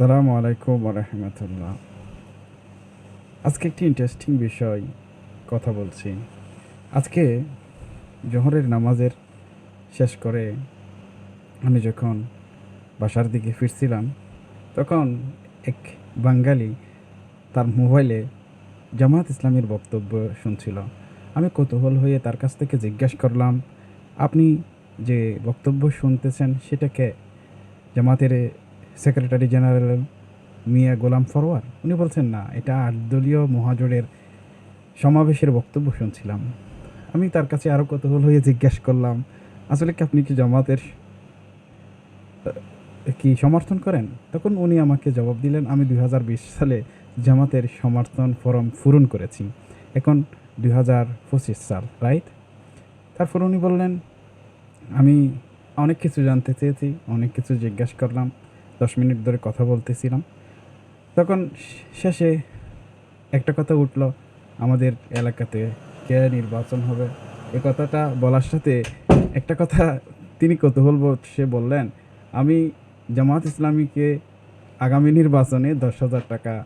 আসসালামু আলাইকুম রহমতুল্লাহ। আজকে একটি ইন্টারেস্টিং বিষয় কথা বলছি। আজকে জোহরের নামাজের শেষ করে আমি যখন বাসার দিকে ফিরছিলাম, তখন এক বাঙালি তার মোবাইলে জামাত ইসলামের বক্তব্য শুনছিল। আমি কৌতূহল হয়ে তার কাছ থেকে জিজ্ঞাসা করলাম, আপনি যে বক্তব্য শুনতেছেন সেটাকে জামাতের সেক্রেটারি জেনারেল মিয়া গোলাম ফরওয়ার উনি বলছেন, না, এটা আটদলীয় মহাজোটের সমাবেশের বক্তব্য শুনছিলাম। আমি তার কাছে আরও কৌতূহল হয়ে জিজ্ঞাসা করলাম, আসলে কি আপনি কি জামাতের কি সমর্থন করেন? তখন উনি আমাকে জবাব দিলেন, আমি দু হাজার বিশ সালে জামাতের সমর্থন ফরম পূরণ করেছি। এখন দু হাজার পঁচিশ সাল, রাইট? তারপর উনি বললেন, আমি অনেক কিছু জানতে চেয়েছি, অনেক কিছু জিজ্ঞাসা করলাম। দশ মিনিট ধরে কথা বলতেছিলাম। তখন শেষে একটা কথা উঠল, আমাদের এলাকাতে কে নির্বাচন হবে? এ কথাটা বলার সাথে একটা কথা তিনি কৌতূহল সে বললেন, আমি জামাত ইসলামীকে আগামী নির্বাচনে দশ হাজার টাকা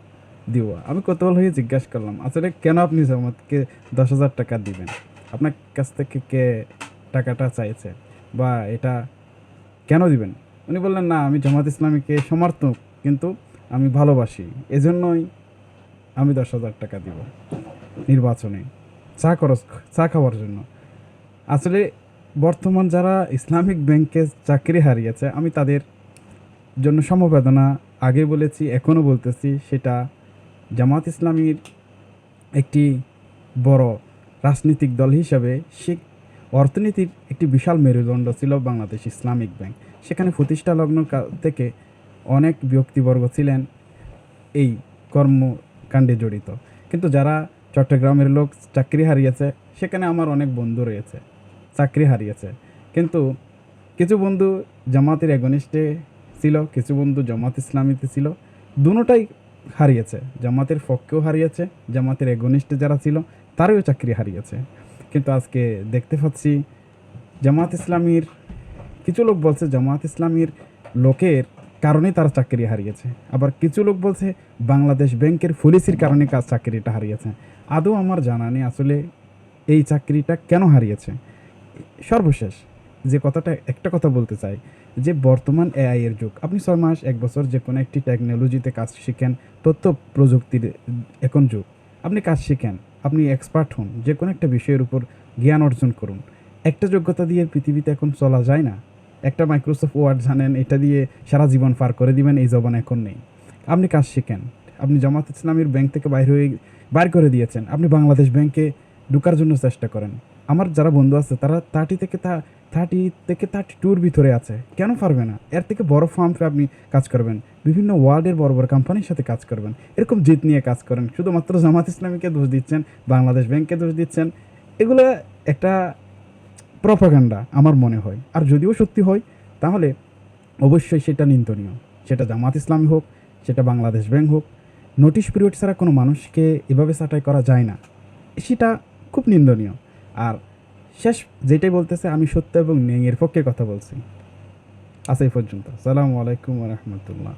দিব। আমি কৌতূহল হয়ে জিজ্ঞাসা করলাম, আসলে কেন আপনি জামাতকে দশ হাজার টাকা দিবেন? আপনার কাছ থেকে কে টাকাটা চাইছে? বা এটা কেন দিবেন? উনি বললেন, না, আমি জামাত ইসলামীকে সমর্থক, কিন্তু আমি ভালোবাসি। এজন্যই আমি দশ হাজার টাকা দিব নির্বাচনে, চা খরচ, চা খাওয়ার জন্য। আসলে বর্তমান যারা ইসলামিক ব্যাংকে চাকরি হারিয়েছে, আমি তাদের জন্য সমবেদনা আগে বলেছি, এখনও বলতেছি, সেটা জামাত ইসলামীর একটি বড় রাজনৈতিক দল হিসাবে সে অর্থনীতির একটি বিশাল মেরুদণ্ড ছিল বাংলাদেশ ইসলামিক ব্যাংক। সেখানে প্রতিষ্ঠা লগ্ন থেকে অনেক ব্যক্তিবর্গ ছিলেন এই কর্মকাণ্ডে জড়িত। কিন্তু যারা চট্টগ্রামের লোক চাকরি হারিয়েছে, সেখানে আমার অনেক বন্ধু রয়েছে, চাকরি হারিয়েছে। কিন্তু কিছু বন্ধু জামাতের এগনিস্টে ছিল, কিছু বন্ধু জামাত ইসলামীতে ছিল দুটোটাই হারিয়েছে। জামাতের পক্ষেও হারিয়েছে, জামাতের এগনিস্টে যারা ছিল, তারও চাকরি হারিয়েছে। কিন্তু আজকে দেখতে পাচ্ছি জামাত ইসলামীর কিছু লোক বলছে জামাত ইসলামীর লোকের কারণে তারা চাকরি হারিয়েছে। আবার কিছু লোক বলছে বাংলাদেশ ব্যাংকের পুলিশের কারণে কাজ চাকরিটা হারিয়েছে। আদৌ আমার জানা নেই আসলে এই চাকরিটা কেন হারিয়েছে। সর্বশেষ যে কথাটা, একটা কথা বলতে চাই যে বর্তমান এআই এর যুগ। আপনি ছয় মাস, এক বছর যে কোনো একটি টেকনোলজিতে কাজ শিখেন, তথ্য প্রযুক্তির এখন যুগ। আপনি কাজ শিখেন, আপনি এক্সপার্ট হন যে কোনো একটা বিষয়ের উপর জ্ঞান অর্জন করুন। একটা যোগ্যতা দিয়ে পৃথিবীতে এখন চলা যায় না। একটা মাইক্রোসফট ওয়ার্ড জানেন, এটা দিয়ে সারা জীবন পার করে দিবেন, এই জবান এখন নেই। আপনি কাজ শিখেন। আপনি জামাত ইসলামীর ব্যাংক থেকে বাইরে হয়ে, বাইর করে দিয়েছেন। আপনি বাংলাদেশ ব্যাংকে ঢুকার জন্য চেষ্টা করেন। আমার যারা বন্ধু আছে, তারা থার্টি থেকে তা থার্টি থেকে থার্টি টুর ভিতরে আছে। কেন পারবে না? এর থেকে বড় ফার্মে আপনি কাজ করবেন। বিভিন্ন ওয়ার্ল্ডের বড় বড় কোম্পানির সাথে কাজ করবেন। এরকম জিত নিয়ে কাজ করেন। শুধুমাত্র জামাত ইসলামীকে দোষ দিচ্ছেন, বাংলাদেশ ব্যাংককে দোষ দিচ্ছেন। এগুলো একটা প্রপাগান্ডা আমার মনে হয়। আর যদিও সত্যি হয়, তাহলে অবশ্যই সেটা নিন্দনীয়। সেটা জামাত ইসলামী হোক, সেটা বাংলাদেশ ব্যাংক হোক, নোটিশ পিরিয়ড ছাড়া কোনো মানুষকে এভাবে ছাঁটাই করা যায় না। সেটা খুব নিন্দনীয়। আর শেষ যেটাই বলতেছে, আমি সত্য এবং ন্যায়ের পক্ষে কথা বলছি। আজ এই পর্যন্ত। সালামু আলাইকুম রহমতুল্লাহ।